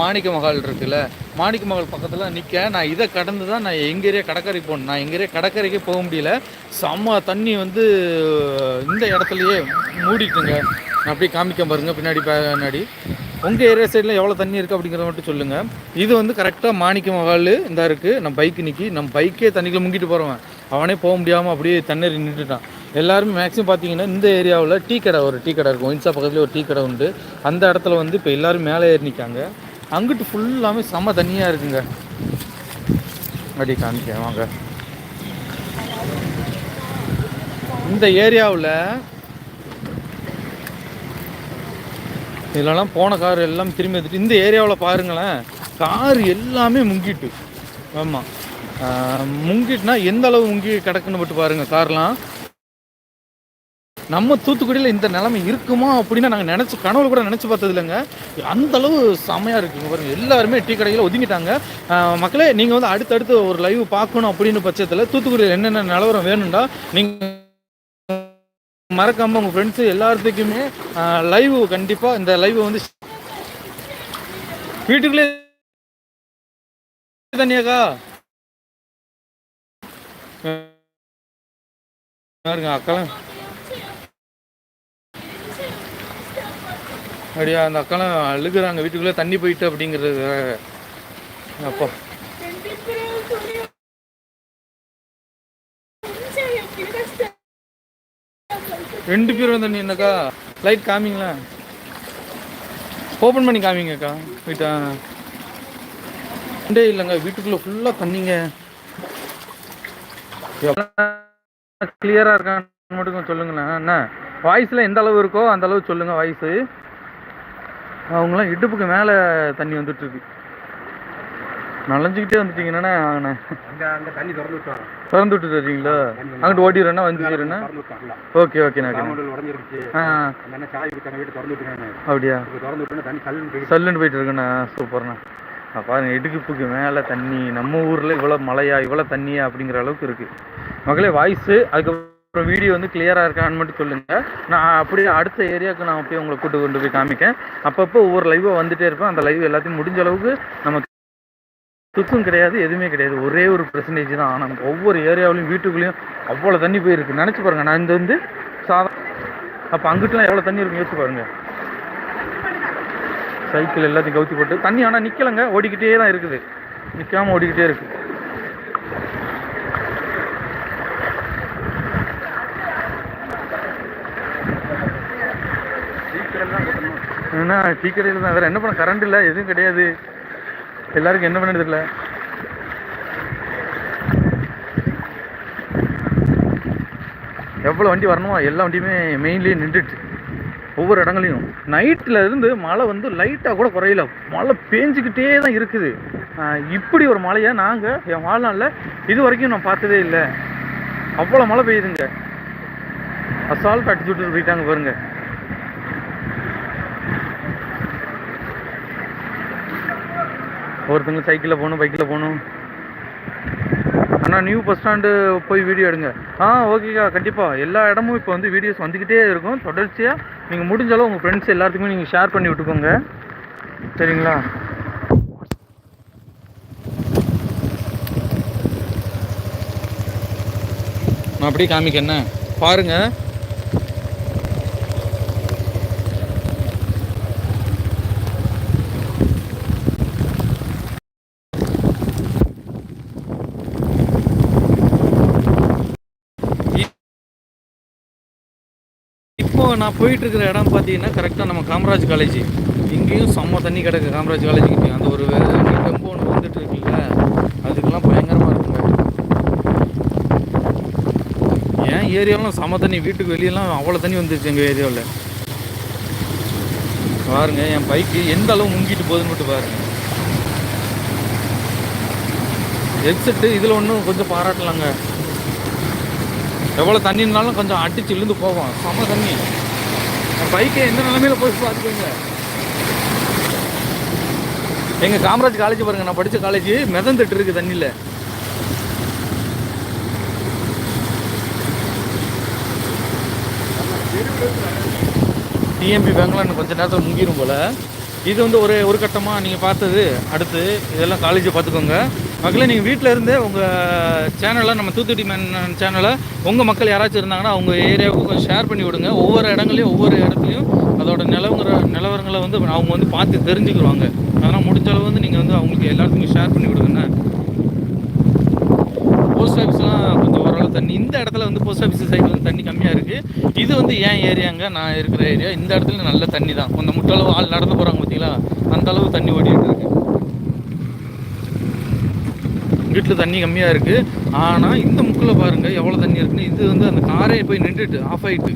மாணிக்க மகால் இருக்குல்ல மாணிக்க மகால் பக்கத்தில் நிற்க நான் இதை கடந்து தான் நான் எங்கள் ஏரியா கடற்கரைக்கு போகணும். நான் எங்கள் ஏரியா கடற்கரைக்கே போக முடியல. செம்ம தண்ணி வந்து இந்த இடத்துலையே மூடிட்டுங்க. நான் அப்படியே காமிக்க பாருங்கள் பின்னாடி பின்னாடி. உங்கள் ஏரியா சைடில் எவ்வளோ தண்ணி இருக்குது அப்படிங்கிறத மட்டும் சொல்லுங்கள் இது வந்து கரெக்டாக மாணிக்க மகால் இந்த இருக்குது நம்ம பைக்கு நிற்கி நம்ம பைக்கே தண்ணிக்குள்ள முங்கிட்டு போகிறவன் அவனே போக முடியாமல் அப்படியே தண்ணீர் நின்றுட்டான் எல்லாருமே மேக்ஸிமம் பார்த்தீங்கன்னா இந்த ஏரியாவில் டீ கடை ஒரு டீ கடை இருக்கும். இன்சா பக்கத்துலேயே ஒரு டீ கடை உண்டு. அந்த இடத்துல வந்து இப்போ எல்லாரும் மேலே ஏறி நிற்காங்க அங்கிட்டு ஃபுல்லாமே செம்ம தண்ணியாக இருக்குங்க. அப்படி காமிக்க வாங்க. இந்த ஏரியாவில் இதெல்லாம் போன கார் எல்லாம் திரும்பி வந்துட்டு இந்த ஏரியாவில் பாருங்களேன் கார் எல்லாமே முங்கிட்டு. ஆமாம் முங்கிட்டுனா எந்த அளவு முங்கி கிடக்குன்னு மட்டும் பாருங்க கார்லாம் நம்ம தூத்துக்குடியில் இந்த நிலைமை இருக்குமா அப்படின்னு நாங்கள் நினச்சி கனவு கூட நினச்சி பார்த்தது இல்லைங்க அந்தளவு செமையாக இருக்குங்க பாருங்கள் எல்லாருமே டீ கடையில் ஒதுங்கிட்டாங்க. மக்களே நீங்கள் வந்து அடுத்தடுத்து ஒரு லைவ் பார்க்கணும் அப்படின்னு பட்சத்தில் தூத்துக்குடியில் என்னென்ன நிலவரம் வேணும்டா நீங்கள் மறக்காமல் உங்கள் ஃப்ரெண்ட்ஸு எல்லாத்துக்குமே லைவ் கண்டிப்பாக இந்த லைவ் வந்து வீட்டுக்குள்ளே தனியாக்கா பாருங்க அக்கெல்லாம் அப்படியா அந்த அக்காலாம் அழுகுறாங்க வீட்டுக்குள்ளே தண்ணி போயிட்டு அப்படிங்கிறது. அப்போ. ரெண்டு பேரும் தண்ணி என்னக்கா? லைட் காமிங்களா? ஓப்பன் பண்ணி காமிங்கக்கா வீட்டா ரெண்டே இல்லைங்க வீட்டுக்குள்ளே ஃபுல்லாக தண்ணிங்க. கிளியராக இருக்கான்னு மட்டும் சொல்லுங்கண்ணா சொல்லுங்களேன். என்ன வாய்ஸில் எந்த அளவு இருக்கோ அந்த அளவு சொல்லுங்கள் வாய்ஸு அவங்களாம் இடுப்புக்கு மேலே தண்ணி வந்துட்டு இருக்கு நனைஞ்சுக்கிட்டே வந்துட்டீங்கன்னா தண்ணி திறந்து விட்டாங்க. திறந்து விட்டுட்டு இருக்கீங்களா? அங்கிட்டு ஓடிடுறேன்னா வந்துடுறேன்னா ஓகே ஓகே வீட்டு அப்படியா? சல்லுன்னு போயிட்டு இருக்குண்ணா. சூப்பர்ண்ணா. பாருங்க இடுக்குப்புக்கு மேலே தண்ணி. நம்ம ஊரில் இவ்வளோ மழையா இவ்வளோ தண்ணியா அப்படிங்கிற அளவுக்கு இருக்கு. மகளே வாய்ஸு அதுக்கப்புறம் அப்புறம் வீடியோ வந்து கிளியராக இருக்கான்னு மட்டும் சொல்லுங்கள் நான் அப்படியே அடுத்த ஏரியாவுக்கு நான் அப்படியே உங்களை கூட்டு கொண்டு போய் காமிக்கேன் அப்பப்போ ஒவ்வொரு லைவாக வந்துட்டே இருக்கும் அந்த லைவ் எல்லாத்தையும் முடிஞ்ச அளவுக்கு நமக்கு துக்கும் கிடையாது எதுவுமே கிடையாது. ஒரே ஒரு பெர்சன்டேஜ் தான். ஆனால் நமக்கு ஒவ்வொரு ஏரியாவிலையும் வீட்டுக்குள்ளேயும் அவ்வளோ தண்ணி போயிருக்கு. நினச்சி பாருங்க. நான் இந்த வந்து சாதா அப்போ அங்கிட்டலாம் எவ்வளோ தண்ணி இருக்கும் யோசிச்சு பாருங்கள் சைக்கிள் எல்லாத்தையும் கவுத்தி போட்டு தண்ணி ஆனால் நிற்கலைங்க ஓடிக்கிட்டே தான் இருக்குது. நிற்காம ஓடிக்கிட்டே இருக்குது சீக்கிரம் தான் கொட்டணும் ஏன்னா சீக்கிரம் தான் வேறு என்ன பண்ண கரண்ட் இல்லை எதுவும் கிடையாது. எல்லாருக்கும் என்ன பண்ணது தெரியல. எவ்வளோ வண்டி வரணுமோ எல்லா வண்டியுமே மெயின்லேயே நின்றுட்டு. ஒவ்வொரு இடங்களையும் நைட்டில் இருந்து மழை வந்து லைட்டாக கூட குறையல. மழை பேஞ்சிக்கிட்டே தான் இருக்குது. இப்படி ஒரு மழையை நாங்கள் என் வாழ்நாளில் இது வரைக்கும் நான் பார்த்ததே இல்லை. அவ்வளோ மழை பெய்யுதுங்க. அசால்ட் அடிச்சு போயிட்டாங்க பாருங்கள் ஒருத்தங்க சைக்கிளில் போகணும் பைக்கில் போகணும். அண்ணா நியூ பஸ் ஸ்டாண்டு போய் வீடியோ எடுங்க. ஆ ஓகேக்கா கண்டிப்பாக எல்லா இடமும் இப்போ வந்து வீடியோஸ் வந்துக்கிட்டே இருக்கும். தொடர்ச்சியாக நீங்கள் முடிஞ்ச அளவு உங்கள் ஃப்ரெண்ட்ஸ் எல்லாத்துக்குமே நீங்கள் ஷேர் பண்ணி விட்டுக்கோங்க. சரிங்களா? நான் அப்படியே காமிக்க என்ன? பாருங்கள் இப்போது நான் போயிட்டுருக்கிற இடம் பார்த்தீங்கன்னா கரெக்டாக நம்ம காமராஜ் காலேஜ் இங்கேயும் செம்ம தண்ணி கிடக்கு காமராஜ் காலேஜுக்கு அந்த ஒரு டெம்போ ஒன்று வந்துட்டு இருக்குல்ல அதுக்கெல்லாம் பயங்கரமாக இருக்குங்க. ஏன் ஏரியாலாம் செம்ம தண்ணி? வீட்டுக்கு வெளியெல்லாம் அவ்வளோ தண்ணி வந்துருச்சு எங்கள் ஏரியாவில். பாருங்கள் என் பைக்கு எந்த அளவு முங்கிட்டு போகுதுன்னு மட்டும் பாருங்கள் ஹெட்செட்டு இதில் ஒன்றும் கொஞ்சம் பாராட்டலாங்க. எவ்வளோ தண்ணினாலும் கொஞ்சம் அடிச்சு இழுந்து போவோம் செம தண்ணி. பைக்கை எந்த நிலமையில போய் பார்த்துக்கோங்க. எங்கள் காமராஜ் காலேஜ் பாருங்கள் நான் படித்த காலேஜ் மிதந்துட்டு இருக்கு தண்ணியில். டிஎம்பி பேங்க்லாம் இன்னும் நேரத்தில் முங்கிரும் போல். இது வந்து ஒரு ஒரு கட்டமாக நீங்கள் பார்த்தது. அடுத்து இதெல்லாம் காலேஜை பார்த்துக்கோங்க மக்களே நீங்கள் வீட்டில் இருந்தே உங்கள் சேனலை நம்ம தூத்துக்குடி மேன் சேனலை உங்கள் மக்கள் யாராச்சும் இருந்தாங்கன்னா அவங்க ஏரியாவுக்கு கொஞ்சம் ஷேர் பண்ணி விடுங்க. ஒவ்வொரு இடங்களையும் ஒவ்வொரு இடத்துலையும் அதோட நிலவுங்கிற நிலவரங்களை வந்து அவங்க வந்து பார்த்து தெரிஞ்சுக்கிடுவாங்க அதனால் முடிஞ்ச அளவு வந்து நீங்கள் வந்து அவங்களுக்கு எல்லாத்துக்கும் ஷேர் பண்ணி விடுங்கண்ணே போஸ்ட் ஆஃபீஸ்லாம் கொஞ்சம் ஓரளவு தண்ணி இந்த இடத்துல வந்து போஸ்ட் ஆஃபீஸ் சைடில் வந்து தண்ணி கம்மியாக இருக்குது இது வந்து ஏன் ஏரியாங்க? நான் இருக்கிற ஏரியா. இந்த இடத்துல நல்ல தண்ணி தான் கொஞ்சம் முட்டளவு ஆள் நடந்து போகிறாங்க பார்த்தீங்களா அந்த அளவு தண்ணி ஓடிட்டு இருக்கு வீட்டில் தண்ணி கம்மியாக இருக்குது ஆனால் இந்த முக்கில் பாருங்கள் எவ்வளோ தண்ணி இருக்குன்னு. இது வந்து அந்த காரே போய் நின்றுட்டு ஆஃப் ஆகிட்டு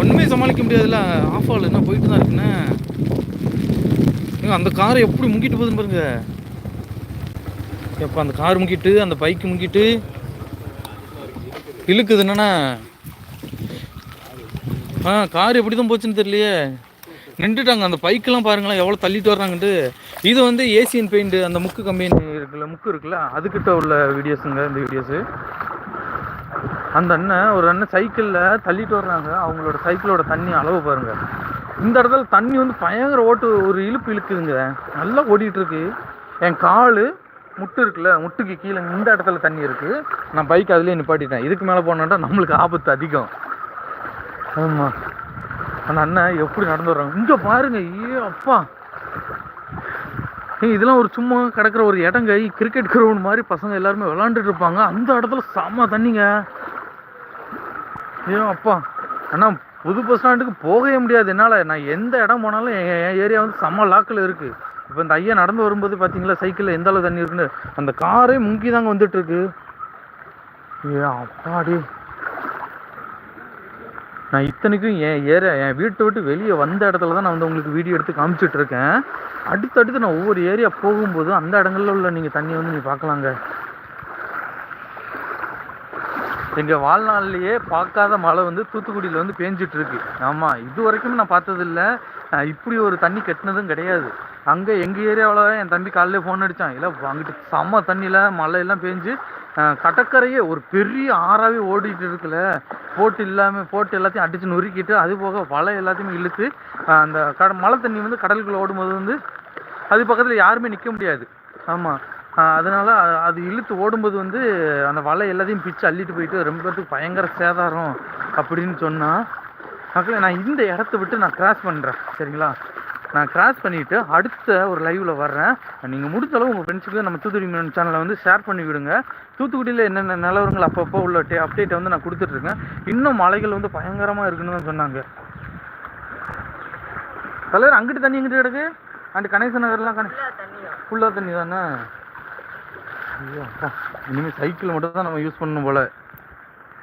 ஒன்றுமே சமாளிக்க முடியாதுல்ல. ஆஃப் ஆகல என்ன போயிட்டு தான் இருக்குண்ணே அந்த காரை எப்படி முங்கிட்டு போகுதுன்னு பாருங்க. எப்போ அந்த கார் முங்கிட்டு அந்த பைக் முங்கிட்டு இழுக்குது என்னண்ணா ஆ கார் எப்படி தான் போச்சுன்னு தெரியலையே. நின்றுட்டாங்க. அந்த பைக்கெல்லாம் பாருங்களேன் எவ்வளோ தள்ளிட்டு வர்றாங்கன்ட்டு. இது வந்து ஏசியன் பெயிண்ட் அந்த முக்கு கம்பெனி இருக்குல்ல முக்கு இருக்குல்ல அதுக்கிட்ட உள்ள வீடியோஸுங்க இந்த வீடியோஸு அந்த அண்ணன் ஒரு அண்ணன் சைக்கிளில் தள்ளிட்டு வர்றாங்க. அவங்களோட சைக்கிளோட தண்ணி அளவு பாருங்கள் இந்த இடத்துல தண்ணி வந்து பயங்கர ஓட்டு ஒரு இழுப்பு இழுக்குதுங்க. நல்லா ஓடிட்டுருக்கு என் கால் முட்டு இருக்குல்ல முட்டுக்கு கீழே இந்த இடத்துல தண்ணி இருக்குது நான் பைக் அதுலேயே நிப்பாட்டிட்டேன். இதுக்கு மேலே போனோம்னா நம்மளுக்கு ஆபத்து அதிகம். ஆமாம் அந்த அண்ணன் எப்படி நடந்து வர்றாங்க? இங்கே பாருங்க ஐயோ அப்பா. இதெல்லாம் ஒரு சும்மா கிடக்கிற ஒரு இடங்க கிரிக்கெட் கிரவுண்ட் மாதிரி பசங்க எல்லாருமே விளாண்டுட்டு இருப்பாங்க. அந்த இடத்துல செம்ம தண்ணிங்க. ஐயோ அப்பா. அண்ணா புது பஸ் ஸ்டாண்டுக்கு போகவே முடியாது. என்னால்? நான் எந்த இடம் போனாலும் என் என் ஏரியா வந்து செம்ம லாக்கில் இருக்குது இப்போ இந்த ஐயா நடந்து வரும்போது பார்த்தீங்களா சைக்கிளில் எந்த அளவு தண்ணி இருக்குன்னு? அந்த காரே முங்கி தாங்க வந்துட்டுருக்கு ஏ அப்பாடி. நான் இத்தனைக்கும் என் ஏரியா என் வீட்டை விட்டு வெளியே வந்த இடத்துல தான் நான் வந்து உங்களுக்கு வீடியோ எடுத்து காமிச்சிட்டு இருக்கேன். அடுத்தடுத்து நான் ஒவ்வொரு ஏரியா போகும்போது அந்த இடங்கள்ல உள்ள நீங்கள் தண்ணி வந்து நீங்கள் பார்க்கலாங்க. எங்கள் வாழ்நாள்லையே பார்க்காத மழை வந்து தூத்துக்குடியில் வந்து பேஞ்சிட்டு இருக்கு. ஆமாம் இது வரைக்கும் நான் பார்த்ததில்ல. இப்படி ஒரு தண்ணி கட்டினதும் கிடையாது. அங்கே எங்கள் ஏரியாவில் என் தம்பி காலையில் ஃபோன் அடித்தான் இல்லை அங்கிட்டு செம்ம தண்ணியில் மழையெல்லாம் பேஞ்சு கடற்கரையே ஒரு பெரிய ஆறாவே ஓடிட்டு இருக்குல்ல. போட்டு இல்லாமல் போட்டு எல்லாத்தையும் அடித்து நொறுக்கிட்டு அது போக வலை எல்லாத்தையுமே இழுத்து அந்த கட மழை தண்ணி வந்து கடலுக்குள்ளே ஓடும்போது வந்து அது பக்கத்தில் யாருமே நிற்க முடியாது. ஆமாம் அதனால் அது இழுத்து ஓடும்போது வந்து அந்த வலை எல்லாத்தையும் பிச்சு அள்ளிட்டு போயிட்டு ரொம்ப பேத்துக்கு பயங்கர சேதாரம் அப்படின்னு சொன்னால் மக்களே நான் இந்த இடத்த விட்டு நான் கிராஸ் பண்ணுறேன் சரிங்களா? நான் கிராஸ் பண்ணிவிட்டு அடுத்த ஒரு லைவில் வர்றேன். நீங்கள் முடிஞ்ச அளவு உங்கள் ஃப்ரெண்ட்ஸுக்கு நம்ம தூத்துக்குடி மீன் சேனலை வந்து ஷேர் பண்ணி விடுங்க. தூத்துக்குடியில் என்னென்ன நிலவரங்கள் அப்பப்போ உள்ள டே அப்டேட்டை வந்து நான் கொடுத்துட்ருக்கேன் இன்னும் மலைகள் வந்து பயங்கரமாக இருக்குன்னு தான் சொன்னாங்க. தலைவர் அங்கிட்டு தண்ணி எங்கிட்டு கிடக்கு? அண்ட் கணேச நகர்லாம் கணே ஃபுல்லாக தண்ணி தானே ஐயோ அப்பா இனிமேல் சைக்கிள் மட்டும் தான் நம்ம யூஸ் பண்ணணும் போல்.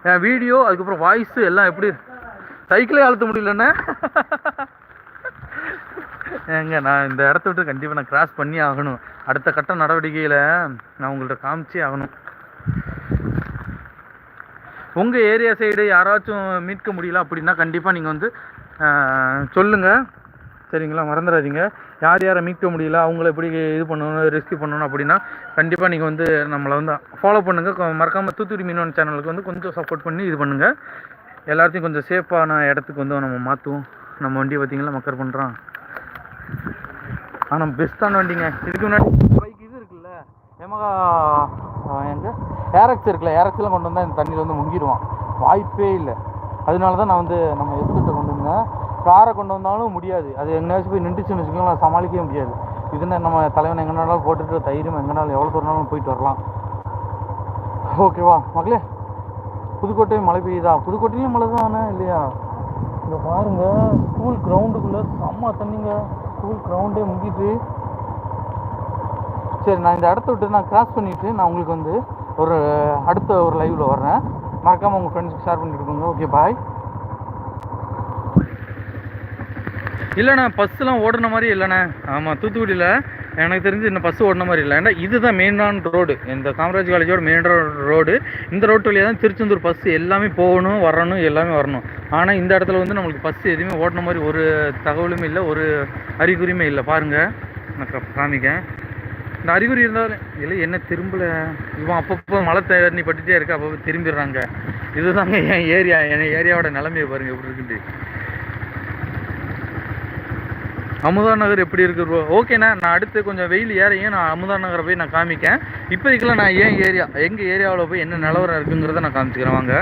என் வீடியோ அதுக்கப்புறம் வாய்ஸு எல்லாம் எப்படி? சைக்கிளே அழுத்த முடியலண்ணே. ஏங்க நான் இந்த இடத்த விட்டு கண்டிப்பாக நான் கிராஸ் பண்ணி ஆகணும். அடுத்த கட்ட நடவடிக்கையில் நான் உங்கள்கிட்ட காமிச்சே ஆகணும். உங்கள் ஏரியா சைடு யாராச்சும் மீட்க முடியல அப்படின்னா கண்டிப்பாக நீங்கள் வந்து சொல்லுங்கள் சரிங்களா? மறந்துடாதீங்க. யார் யாரை மீட்க முடியல அவங்கள எப்படி இது பண்ணணும் ரெஸ்க்யூ பண்ணணும் அப்படின்னா கண்டிப்பாக நீங்கள் வந்து நம்மளை வந்து ஃபாலோ பண்ணுங்கள் மறக்காமல் தூத்துக்குடி மீனவன் சேனலுக்கு வந்து கொஞ்சம் சப்போர்ட் பண்ணி இது பண்ணுங்கள் எல்லாத்தையும் கொஞ்சம் சேஃபான இடத்துக்கு வந்து நம்ம மாற்றுவோம் நம்ம வண்டியை பார்த்தீங்களா மக்கர் பண்ணுறான் ஆனால் பெஸ்ட்டான வண்டிங்க. இதுக்கு முன்னாடி பைக் இது இருக்குல்ல எமகா எங்க? ஏரக்ஸ் இருக்குல்ல ஏரக்ஸ்லாம் கொண்டு வந்தால் இந்த தண்ணியில் வந்து முங்கிடுவான். வாய்ப்பே இல்லை. அதனால தான் நான் வந்து நம்ம எஸ்கிட்ட கொண்டு வந்தேன். காரை கொண்டு வந்தாலும் முடியாது. அது எங்கேயாச்சும் போய் நின்றுச்சுன்னு வச்சுக்கோங்களேன் சமாளிக்கவே முடியாது. இதுன்னா நம்ம தலைவன் எங்கனாலும் போட்டுட்டு தைரியம் எங்கனாலும் எவ்வளோ தூரம்னாலும் போயிட்டு வரலாம். ஓகேவா மகளே புதுக்கோட்டையும் மழை பெய்யுதா? புதுக்கோட்டையிலும் மழை தானே இல்லையா? இங்கே பாருங்கள் ஸ்கூல் கிரவுண்டுக்குள்ளே செம்ம தண்ணிங்க. ஸ்கூல் கிரவுண்டே முடிஞ்சு சரி நான் இந்த இடத்த விட்டு நான் கிராஸ் பண்ணிவிட்டு நான் உங்களுக்கு வந்து ஒரு அடுத்த ஒரு லைவில் வர்றேன். மறக்காமல் உங்கள் ஃப்ரெண்ட்ஸுக்கு ஷேர் பண்ணிட்டு கொடுங்க ஓகே பாய் இல்லைண்ணா பஸ்ஸெலாம் ஓடுன மாதிரி இல்லைண்ணே. ஆமாம் தூத்துக்குடியில் எனக்கு தெரிஞ்சு இன்னும் பஸ் ஓடின மாதிரி இல்லை. ஏன்னா இதுதான் மெயினான ரோடு இந்த காமராஜ் காலேஜோட மெயின் ரோடு இந்த ரோட்டு வழியாக தான் திருச்செந்தூர் பஸ் எல்லாமே போகணும் வரணும் எல்லாமே வரணும். ஆனால் இந்த இடத்துல வந்து நம்மளுக்கு பஸ் எதுவுமே ஓடின மாதிரி ஒரு தகவலுமே இல்லை ஒரு அறிகுறியுமே இல்லை. பாருங்கள் நான் காமிக்கேன். இந்த அறிகுறி இருந்தாலும் இல்லை என்ன திரும்பல? இவன் அப்பப்போ மழை தண்ணி பட்டுட்டே இருக்கு அப்பப்போ திரும்பிடுறாங்க. இதுதாங்க என் ஏரியா என் ஏரியாவோட நிலைமையை பாருங்கள் எப்படி இருக்குன்ட்டு. அமுதா நகர் எப்படி இருக்கு ப்ரோ ஓகேண்ணா நான் அடுத்து கொஞ்சம் வெயில் ஏறையும் நான் அமுதா நகரை போய் நான் காமிக்கேன். இப்போதைக்குலாம் நான் ஏன் ஏரியா எங்கள் ஏரியாவில் போய் என்ன நிலவரம் இருக்குங்கிறத நான் காமிச்சுக்கிறேன் வாங்க.